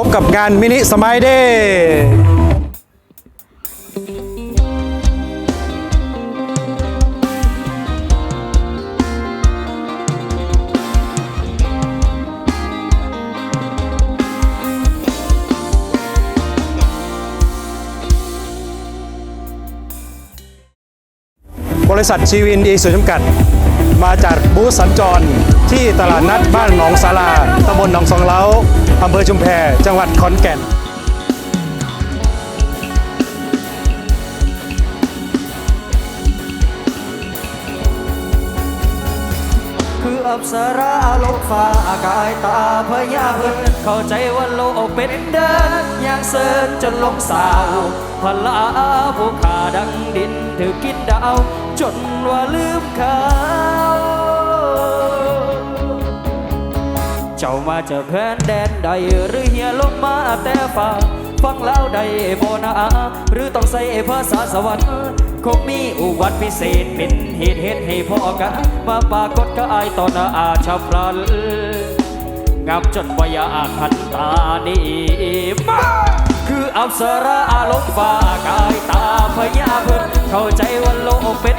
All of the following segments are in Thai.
พบกับงานมินิสมัยเดย์บริษัทชีวินอีสุจำกัด มาจัดบูธสัญจรที่ตลาดนัดบ้านหนองสาราตำบลหนองสองเล้า อำเภอชุมแพจังหวัดขอนแก่นคืออับสราลงฟ้ากายตาพญาเพิ่นเข้าใจว่าโลกเป็นเดินอย่างเสินจนลงสาวพลาผู้ขาดังดินถือกินดาว จนว่าลืมเขา มาจากแผนแดนใด หรือเฮียลงมาแต่ฟ้าฟังแล้วได้โบนาหรือต้องใส่ภาษาสวรรค์คงมีอุบัติพิเศษเป็นเหตุเหตุให้พ่อกันมาปรากฏก็อายต่อหน้าอาชาพลันงับจนวายาขันตานี่มาคืออับสราอารมณ์ฟ้ากายตาพญาเพิ่นเข้าใจว่าโลกเป็น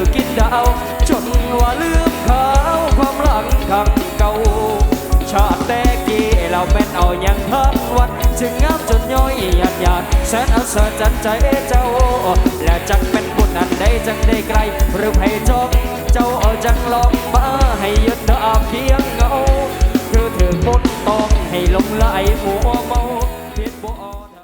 อกินดาว จนว่าลืมเขาความหลังขังเก่า ชาติแต่กี้เราเป็นเอาอย่างทั้งวันจึงงามจนย้อยหยาดหยาดแสนอัศจรรย์ใจเจ้า และจักเป็นบุญอันใดจังได้ไกลหรือให้จบเจ้าจังลองมาให้ยึดดาเพียงเงาคือถือบุญต้องให้ลงไหลมัวเมาเพียนบ่อ่อน